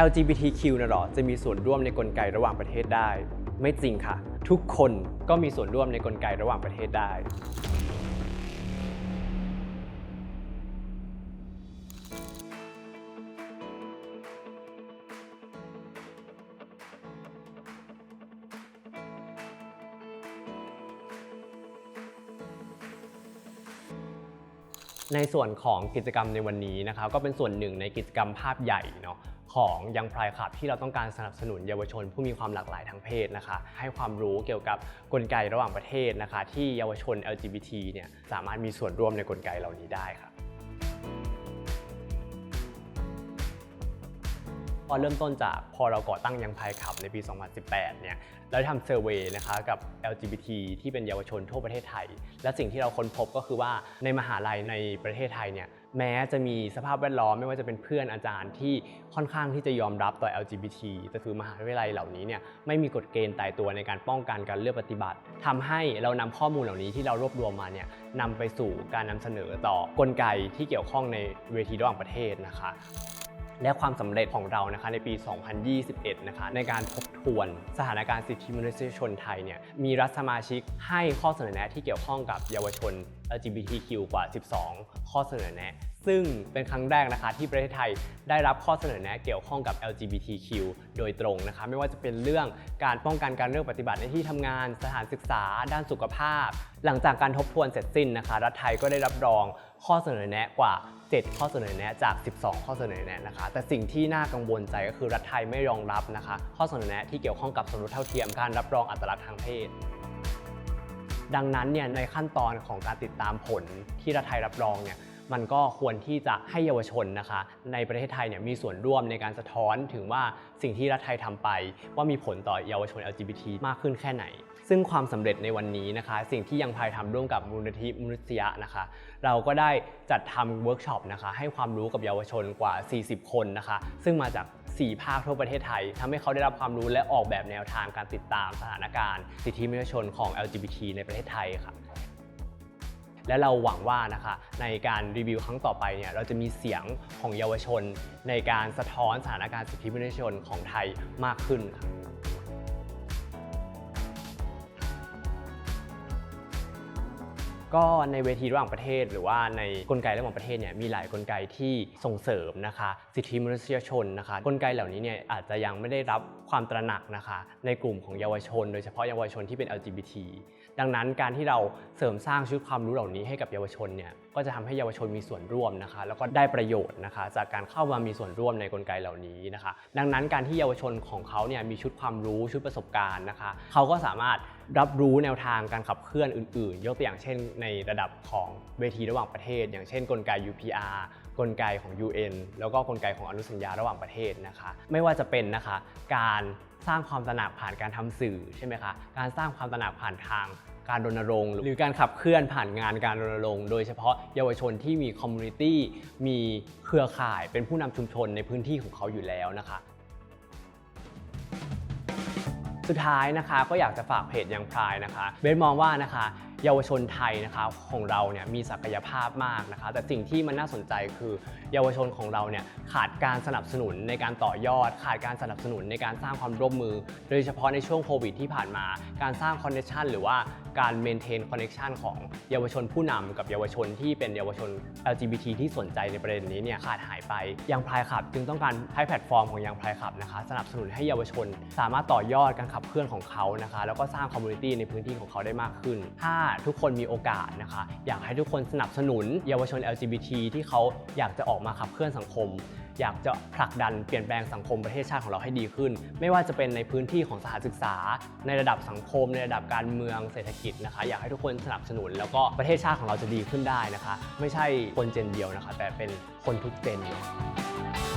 LGBTQ นะหรอ จะมีส่วนร่วมในกลไกระหว่างประเทศได้ ไม่จริงค่ะ ทุกคนก็มีส่วนร่วมในกลไกระหว่างประเทศได้ ในส่วนของกิจกรรมในวันนี้นะครับก็เป็นส่วนหนึ่งในกิจกรรมภาพใหญ่เนาะ ของยังพรายขับที่เราต้องการสนับสนุนเยาวชน ผู้มีความหลากหลายทางเพศนะคะ ให้ความรู้เกี่ยวกับกลไกระหว่างประเทศนะคะ ที่เยาวชน LGBT เนี่ยสามารถมีส่วนร่วมในกลไกเหล่านี้ได้ค่ะ พอเริ่มต้นจากพอเราก่อตั้งยังพายขับในปี 2018 เนี่ยเราทำเซอร์เวยนะคะกับ LGBT ที่เป็นเยาวชนทั่วประเทศไทย และสิ่งที่เราค้นพบก็คือว่าในมหาลัยในประเทศไทยเนี่ยแม้จะมีสภาพแวดล้อมไม่ว่าจะเป็นเพื่อนอาจารย์ที่ค่อนข้างที่จะยอมรับต่อ LGBT แต่คือมหาวิทยาลัยเหล่านี้เนี่ยไม่มีกฎเกณฑ์ตายตัวในการป้องกันการเลือกปฏิบัติทำให้เรานำข้อมูลเหล่านี้ที่เรารวบรวมมาเนี่ยนำไปสู่การนำเสนอต่อกลไกที่เกี่ยวข้องในเวทีระหว่างประเทศนะคะ และความสำเร็จของเรานะคะในปี 2021 นะคะในการทบทวนสถานการณ์สิทธิมนุษยชนไทยเนี่ยมีรัฐสมาชิกให้ข้อเสนอแนะที่เกี่ยวข้องกับเยาวชน LGBTQ กว่า 12 ข้อเสนอแนะ ซึ่งเป็นครั้งแรกนะคะที่ประเทศไทยได้รับข้อเสนอแนะเกี่ยวข้องกับ LGBTQ โดยตรงนะคะไม่ว่าจะเป็นเรื่องการป้องกันการเลือกปฏิบัติในที่ทำงาน สถานศึกษา ด้านสุขภาพ หลังจากการทบทวนเสร็จสิ้นนะคะรัฐไทยก็ได้รับรองข้อเสนอแนะกว่า 7 ข้อเสนอแนะจาก 12 ข้อเสนอแนะนะคะ แต่สิ่งที่น่ากังวลใจก็คือรัฐไทยไม่รองรับนะคะ ข้อเสนอแนะที่เกี่ยวข้องกับสมรสเท่าเทียมการรับรองอัตลักษณ์ทางเพศดังนั้นเนี่ยในขั้นตอนของการติดตามผลที่รัฐไทยรับรองเนี่ย มันก็ควรที่จะให้เยาวชนนะคะ ในประเทศไทยเนี่ยมีส่วนร่วมในการสะท้อนถึงว่าสิ่งที่รัฐไทยทำไป ว่ามีผลต่อเยาวชน LGBT มากขึ้นแค่ไหน ซึ่งความสำเร็จในวันนี้นะคะ สิ่งที่ยังพายทำร่วมกับมูลนิธิมนุษยะนะคะ เราก็ได้จัดทำเวิร์กช็อปนะคะ ให้ความรู้กับเยาวชนกว่า 40 คนนะคะ ซึ่งมาจาก 4 ภาคทั่วประเทศไทยทำให้เขาได้รับความรู้และออกแบบแนวทางการติดตามสถานการณ์ สิทธิมนุษยชนของ LGBT ในประเทศไทยค่ะ และเราหวังว่านะคะในการรีวิวครั้งต่อไปเนี่ยเราจะมีเสียงของเยาวชน ในการสะท้อนสถานการณ์สิทธิมนุษยชนของไทยมากขึ้นค่ะก็ในเวทีระหว่างประเทศ หรือว่าในกลไกระหว่างประเทศเนี่ยมีหลายกลไกที่ส่งเสริมนะคะ สิทธิมนุษยชนนะคะ กลไกเหล่านี้เนี่ยอาจจะยังไม่ได้รับความตระหนักนะคะ ในกลุ่มของเยาวชน โดยเฉพาะเยาวชนที่เป็น LGBT ดังนั้นการที่เราเสริมสร้างชุดความรู้เหล่านี้ให้กับเยาวชนเนี่ย ก็จะทำให้เยาวชนมีส่วนร่วมนะคะ แล้วก็ได้ประโยชน์นะคะ จากการเข้ามามีส่วนร่วมในกลไกเหล่านี้นะคะ ดังนั้นการที่เยาวชนของเขาเนี่ยมีชุดความรู้ชุดประสบการณ์นะคะ เขาก็สามารถรับรู้แนวทางการขับเคลื่อนอื่น ๆ ยกตัวอย่างเช่น ในระดับของเวทีระหว่างประเทศ อย่างเช่น กลไก UPR กลไกของ UN แล้วก็กลไกของอนุสัญญาระหว่างประเทศนะคะ ไม่ว่าจะเป็นนะคะ การสร้างความตระหนักผ่านการทำสื่อใช่ไหมคะ การสร้างความตระหนักผ่านทาง การรณรงค์ หรือการขับเคลื่อนผ่านงานการรณรงค์โดยเฉพาะเยาวชนที่มีคอมมูนิตี้มีเครือข่ายเป็นผู้นำชุมชนในพื้นที่ของเขาอยู่แล้วนะคะสุดท้ายนะคะก็อยากจะฝากเพจยังพรายนะคะเบสมองว่านะคะ เยาวชนไทยนะคะของเราเนี่ยมีศักยภาพมากนะคะ แต่สิ่งที่มันน่าสนใจคือเยาวชนของเราเนี่ยขาดการสนับสนุนในการต่อยอด ขาดการสนับสนุนในการสร้างความร่วมมือ โดยเฉพาะในช่วงโควิดที่ผ่านมา การสร้างคอนเนคชันหรือว่าการเมนเทนคอนเนคชันของเยาวชนผู้นำกับเยาวชนที่เป็นเยาวชน LGBT ที่สนใจในประเด็นนี้เนี่ยขาดหายไปยังพรายขับ จึงต้องการให้แพลตฟอร์มของยังพรายขับนะคะ สนับสนุนให้เยาวชน สามารถต่อยอดการขับเคลื่อนของเขานะคะ แล้วก็สร้างคอมมูนิตี้ในพื้นที่ของเขาได้มากขึ้นถ้าทุกคนมีโอกาสนะคะ อยากให้ทุกคนสนับสนุน เยาวชน LGBT ที่เขาอยากจะออกมาขับเคลื่อนสังคม อยากจะผลักดันเปลี่ยนแปลงสังคมประเทศชาติของเราให้ดีขึ้น ไม่ว่าจะเป็นในพื้นที่ของสถานศึกษา ในระดับสังคม ในระดับการเมืองเศรษฐกิจนะคะ อยากให้ทุกคนสนับสนุน แล้วก็ประเทศชาติของเราจะดีขึ้นได้นะคะ ไม่ใช่คนเจนเดียวนะคะ แต่เป็นคนทุกเจนเนาะ